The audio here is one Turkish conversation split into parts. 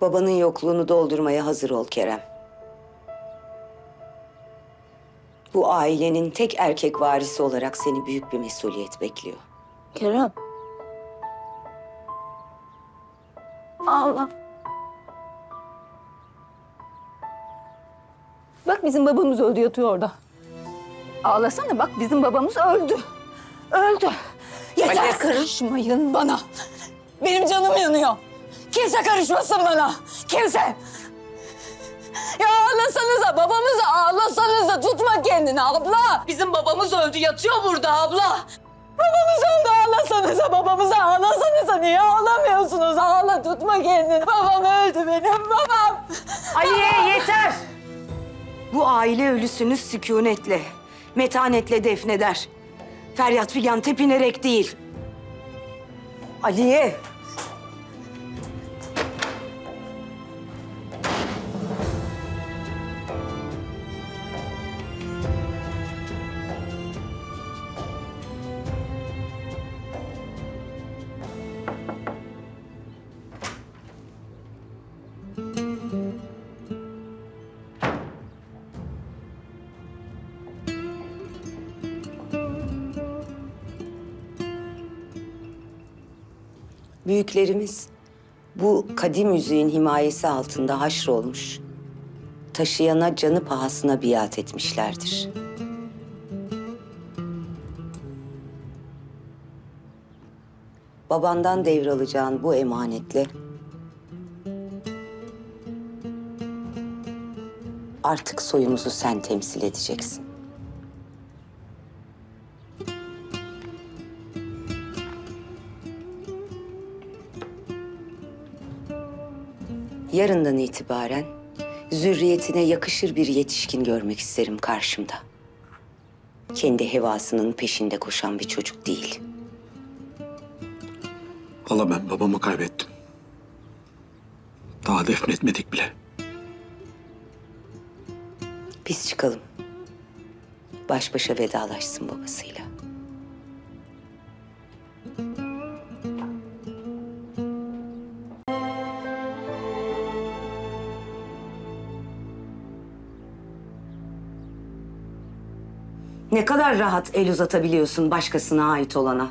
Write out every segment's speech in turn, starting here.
Babanın yokluğunu doldurmaya hazır ol Kerem. Bu ailenin tek erkek varisi olarak seni büyük bir mesuliyet bekliyor. Kerem. Allah. Bak bizim babamız öldü yatıyor orada. Ağlasana bak bizim babamız öldü. Öldü. Yeter karışmayın bana. Benim canım yanıyor. Kimse karışmasın bana. Kimse. Ya ağlasanıza babamızı ağlasanıza tutma kendini abla. Bizim babamız öldü yatıyor burada abla. Babamız öldü ağlasanıza babamızı ağlasanıza niye ağlamıyorsunuz? Ağla tutma kendini. Babam öldü benim babam. Aliye yeter! Bu aile ölüsünü sükunetle, metanetle defneder. Feryat figan tepinerek değil. Aliye! Büyüklerimiz bu kadim yüzüğün himayesi altında haşrolmuş. Taşıyana canı pahasına biat etmişlerdir. Babandan devralacağın bu emanetle artık soyumuzu sen temsil edeceksin. Yarından itibaren zürriyetine yakışır bir yetişkin görmek isterim karşımda. Kendi hevasının peşinde koşan bir çocuk değil. Hala ben babamı kaybettim. Daha defnetmedik bile. Biz çıkalım. Baş başa vedalaşsın babasıyla. Ne kadar rahat el uzatabiliyorsun başkasına ait olana.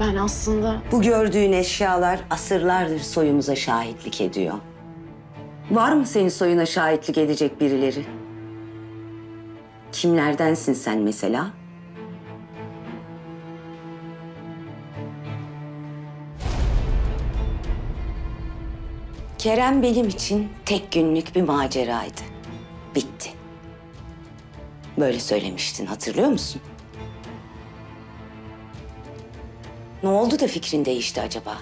Ben aslında Bu gördüğün eşyalar asırlardır soyumuza şahitlik ediyor. Var mı senin soyuna şahitlik edecek birileri? Kimlerdensin sen mesela? Kerem benim için tek günlük bir maceraydı. Bitti. Böyle söylemiştin hatırlıyor musun? Ne oldu da fikrin değişti acaba?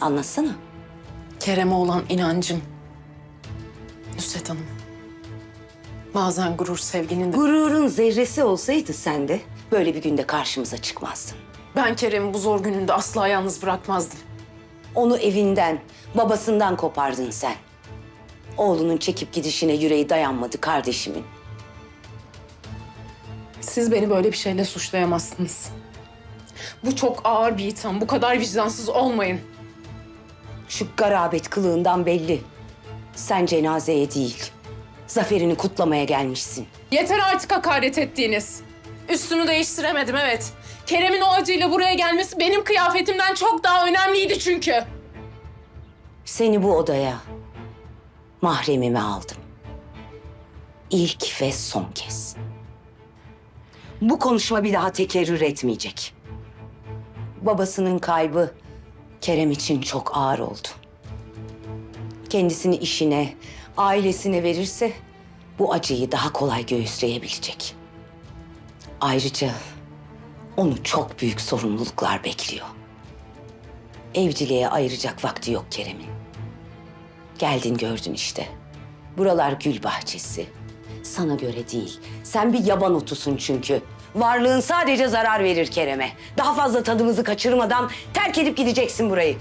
Anlatsana. Kerem'e olan inancım. Nusret Hanım. Bazen gurur sevginin de... Gururun zerresi olsaydı sen de böyle bir günde karşımıza çıkmazdın. Ben Kerem'i bu zor gününde asla yalnız bırakmazdım. Onu evinden, babasından kopardın sen. Oğlunun çekip gidişine yüreği dayanmadı kardeşimin. Siz beni böyle bir şeyle suçlayamazsınız. Bu çok ağır bir itham. Bu kadar vicdansız olmayın. Şu garabet kılığından belli. Sen cenazeye değil, zaferini kutlamaya gelmişsin. Yeter artık hakaret ettiğiniz. Üstümü değiştiremedim evet. Kerem'in o acıyla buraya gelmesi benim kıyafetimden çok daha önemliydi çünkü. Seni bu odaya mahremime aldım. İlk ve son kez. Bu konuşma bir daha tekerrür etmeyecek. Babasının kaybı Kerem için çok ağır oldu. Kendisini işine, ailesine verirse bu acıyı daha kolay göğüsleyebilecek. Ayrıca onu çok büyük sorumluluklar bekliyor. Evciliğe ayıracak vakti yok Kerem'in. Geldin gördün işte. Buralar gül bahçesi. Sana göre değil. Sen bir yaban otusun çünkü. Varlığın sadece zarar verir Kerem'e. Daha fazla tadımızı kaçırmadan terk edip gideceksin burayı.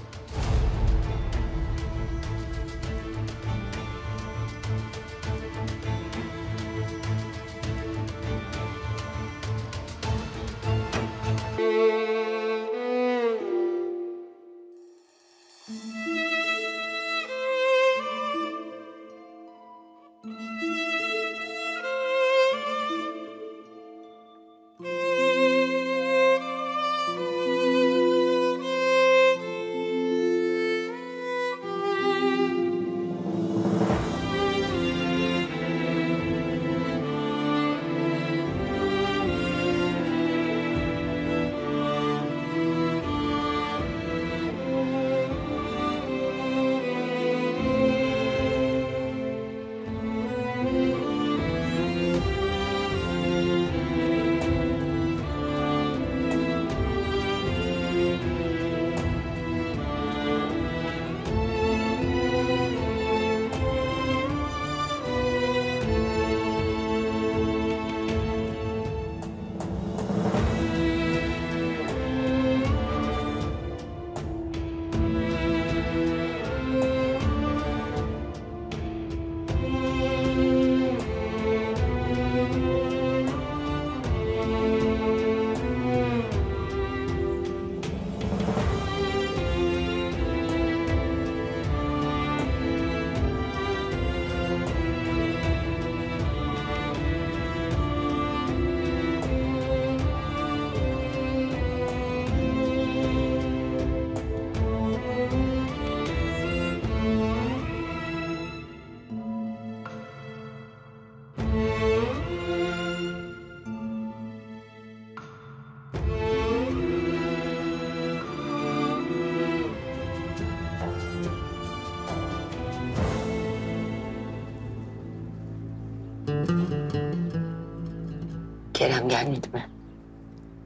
Gelmedi mi?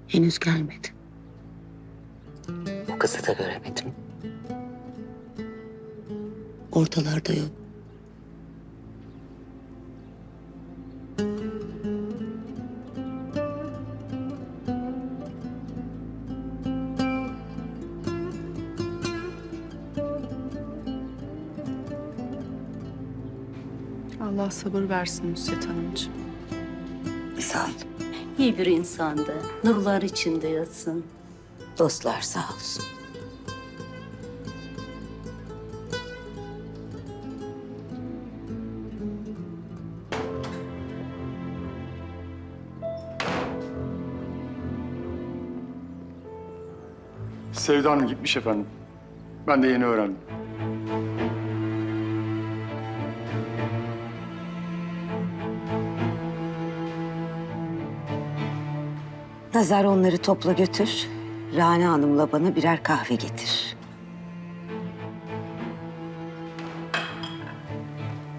Henüz gelmedi. O kızı da göremedim. Ortalarda yok. Allah sabır versin Nusret Hanımcığım. Sağ ol. İyi bir insandı. Nurlar içinde yatsın. Dostlar sağ olsun. Sevda Hanım gitmiş efendim. Ben de yeni öğrendim. Nazar onları topla götür. Rana Hanım'la bana birer kahve getir.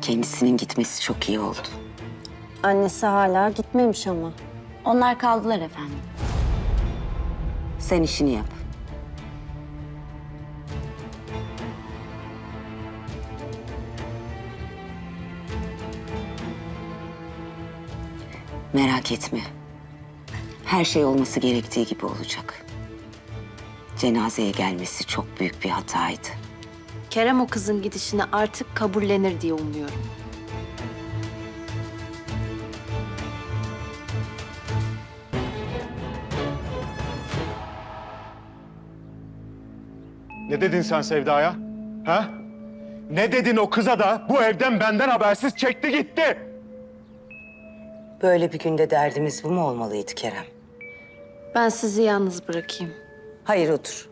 Kendisinin gitmesi çok iyi oldu. Annesi hala gitmemiş ama. Onlar kaldılar efendim. Sen işini yap. Merak etme. Her şey olması gerektiği gibi olacak. Cenazeye gelmesi çok büyük bir hataydı. Kerem o kızın gidişini artık kabullenir diye umuyorum. Ne dedin sen Sevda'ya? Ha? Ne dedin o kıza da bu evden benden habersiz çekti gitti? Böyle bir günde derdimiz bu mu olmalıydı Kerem? Ben sizi yalnız bırakayım. Hayır otur.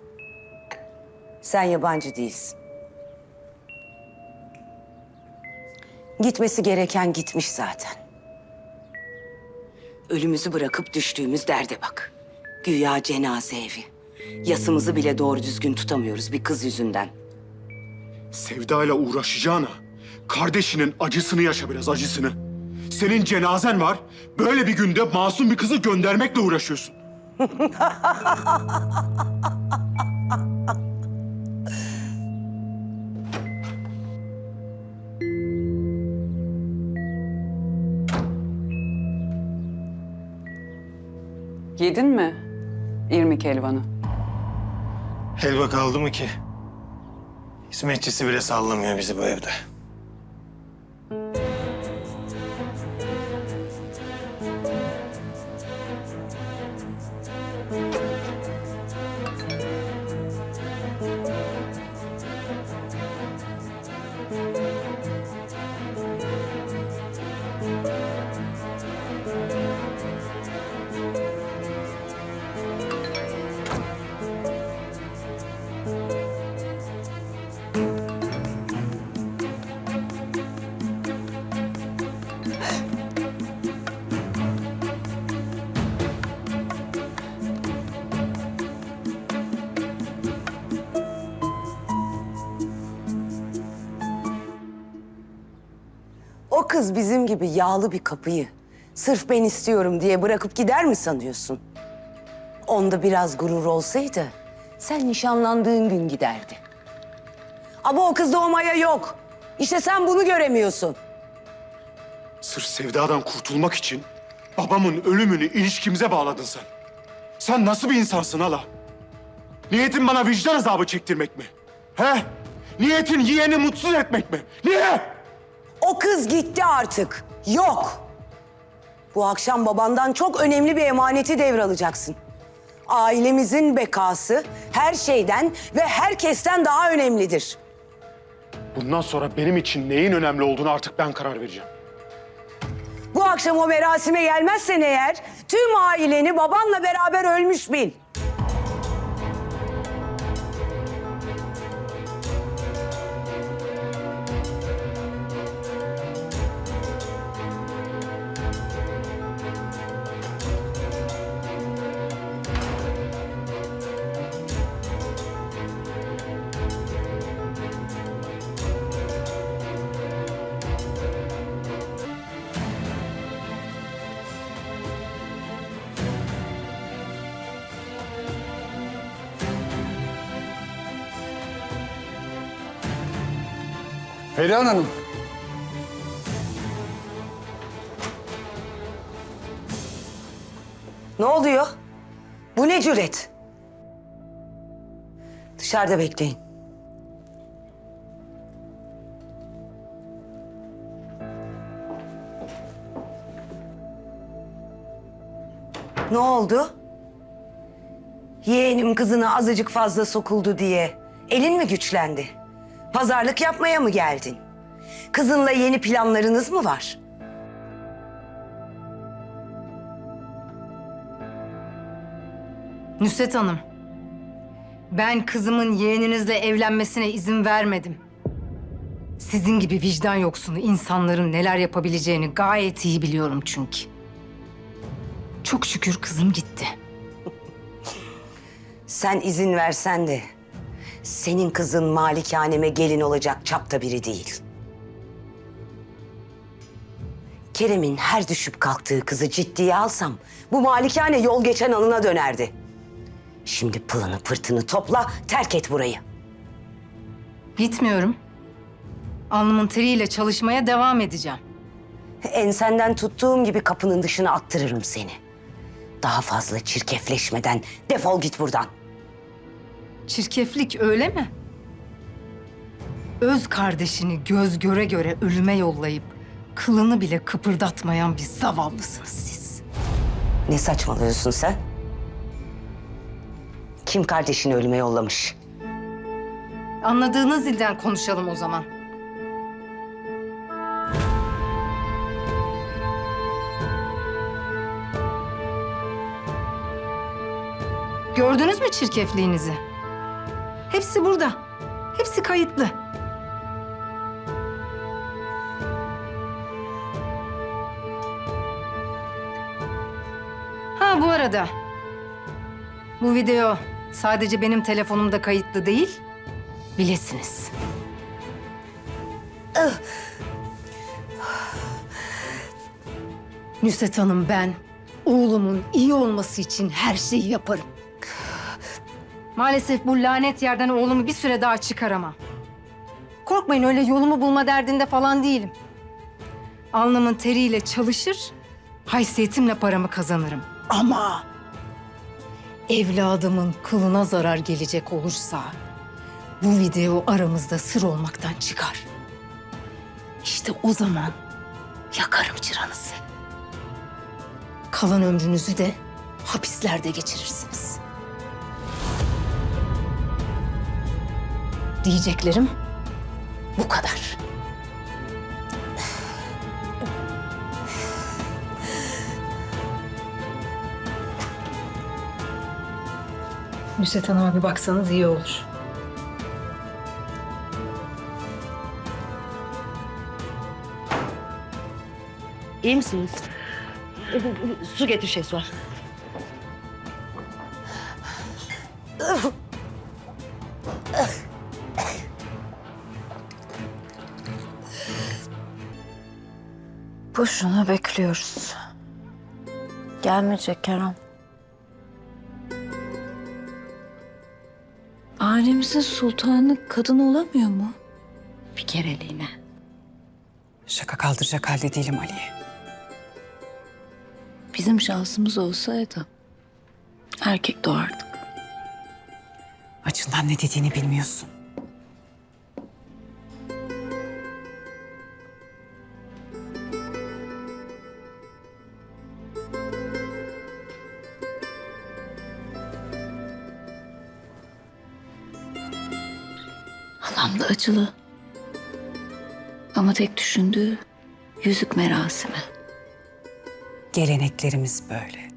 Sen yabancı değilsin. Gitmesi gereken gitmiş zaten. Ölümüzü bırakıp düştüğümüz derde bak. Güya cenaze evi. Yasımızı bile doğru düzgün tutamıyoruz bir kız yüzünden. Sevda'yla uğraşacağına kardeşinin acısını yaşa biraz acısını. Senin cenazen var. Böyle bir günde masum bir kızı göndermekle uğraşıyorsun. Yedin mi irmik helvanı? Helva kaldı mı ki? Hizmetçisi bile sallamıyor bizi bu evde. O kız bizim gibi yağlı bir kapıyı sırf ben istiyorum diye bırakıp gider mi sanıyorsun? Onda biraz gurur olsaydı sen nişanlandığın gün giderdi. Ama o kızda o maya yok. İşte sen bunu göremiyorsun. Sırf Sevda'dan kurtulmak için babamın ölümünü ilişkimize bağladın sen. Sen nasıl bir insansın hala? Niyetin bana vicdan azabı çektirmek mi? He? Niyetin yeğeni mutsuz etmek mi? Niye? O kız gitti artık. Yok. Bu akşam babandan çok önemli bir emaneti devralacaksın. Ailemizin bekası her şeyden ve herkesten daha önemlidir. Bundan sonra benim için neyin önemli olduğunu artık ben karar vereceğim. Bu akşam o merasime gelmezsen eğer tüm aileni babanla beraber ölmüş bil. Perihan Hanım. Ne oluyor? Bu ne cüret? Dışarıda bekleyin. Ne oldu? Yeğenim kızına azıcık fazla sokuldu diye elin mi güçlendi? Pazarlık yapmaya mı geldin? Kızınla yeni planlarınız mı var? Nusret Hanım, ben kızımın yeğeninizle evlenmesine izin vermedim. Sizin gibi vicdan yoksunu insanların neler yapabileceğini gayet iyi biliyorum çünkü. Çok şükür kızım gitti. Sen izin versen de senin kızın malikaneme gelin olacak çapta biri değil. Kerem'in her düşüp kalktığı kızı ciddiye alsam bu malikane yol geçen anına dönerdi. Şimdi pılını pırtını topla terk et burayı. Gitmiyorum. Alnımın teriyle çalışmaya devam edeceğim. Ensenden tuttuğum gibi kapının dışına attırırım seni. Daha fazla çirkefleşmeden defol git buradan. Çirkeflik öyle mi? Öz kardeşini göz göre göre ölüme yollayıp kılını bile kıpırdatmayan bir zavallısınız siz. Ne saçmalıyorsun sen? Kim kardeşini ölüme yollamış? Anladığınız dilden konuşalım o zaman. Gördünüz mü çirkefliğinizi? Hepsi burada. Hepsi kayıtlı. Ha bu arada. Bu video sadece benim telefonumda kayıtlı değil, bilesiniz. Nusret Hanım ben oğlumun iyi olması için her şeyi yaparım. Maalesef bu lanet yerden oğlumu bir süre daha çıkaramam. Korkmayın öyle yolumu bulma derdinde falan değilim. Alnımın teriyle çalışır, haysiyetimle paramı kazanırım. Ama evladımın kılına zarar gelecek olursa bu video aramızda sır olmaktan çıkar. İşte o zaman yakarım çıranızı. Kalan ömrünüzü de hapislerde geçirirsiniz. Diyeceklerim bu kadar. Nusret Hanım'a bir baksanız iyi olur. İyi misiniz? Su getir şey var. Boşuna bekliyoruz. Gelmeyecek Kerem. Ailemizin sultanı kadın olamıyor mu? Bir kereliğine. Şaka kaldıracak halde değilim Ali'ye. Bizim şansımız olsaydı erkek doğardık. Açından ne dediğini bilmiyorsun. Da acılı. Ama tek düşündüğü yüzük merasimi. Geleneklerimiz böyle.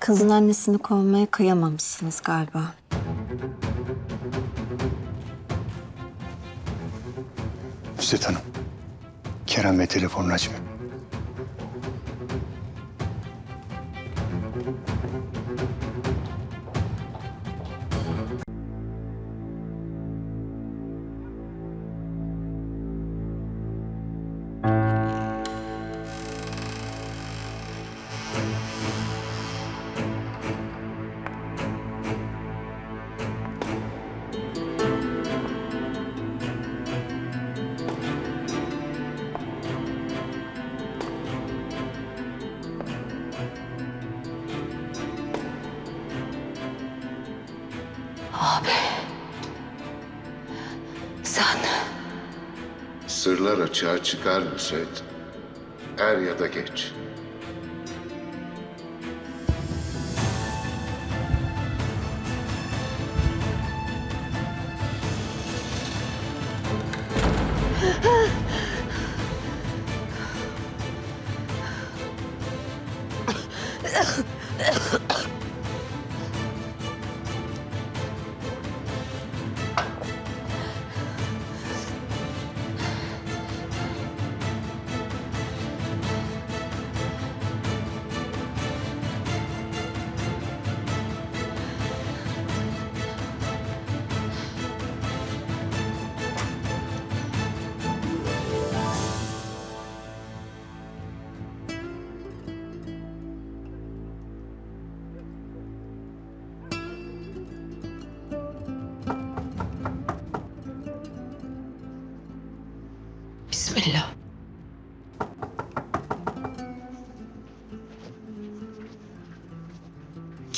Kızın annesini kovmaya kıyamamışsınız galiba. Nusret Hanım. Kerem Bey telefonunu açmıyor. Sırlar açığa çıkar Nusret. Er ya da geç.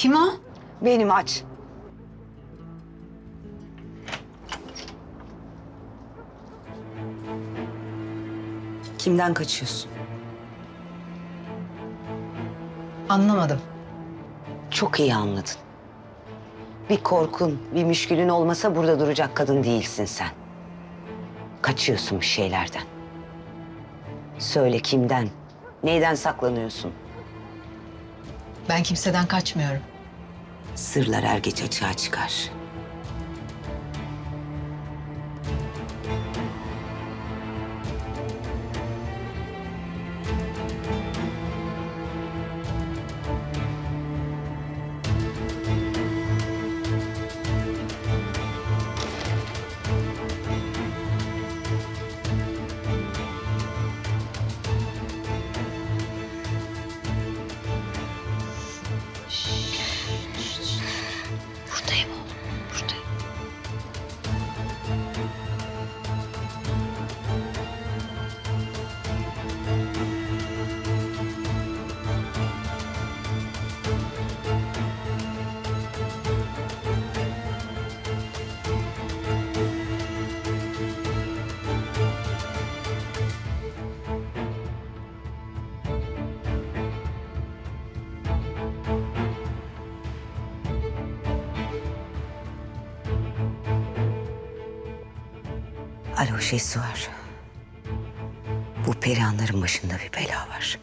Kim o? benim aç. Kimden kaçıyorsun? Anlamadım. Çok iyi anladın. Bir korkun, bir müşkülün olmasa burada duracak kadın değilsin sen. Kaçıyorsun bir şeylerden. Söyle kimden, neyden saklanıyorsun? Ben kimseden kaçmıyorum. Sırlar er geç açığa çıkar. Alo şeysi var. Bu perihanların başında bir bela var.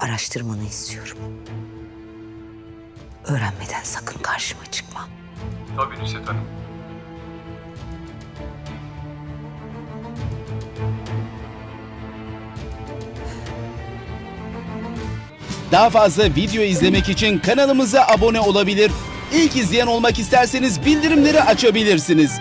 Araştırmanı istiyorum. Öğrenmeden sakın karşıma çıkma. Tabii Nusret Hanım. Daha fazla video izlemek için kanalımıza abone olabilir. İlk izleyen olmak isterseniz bildirimleri açabilirsiniz.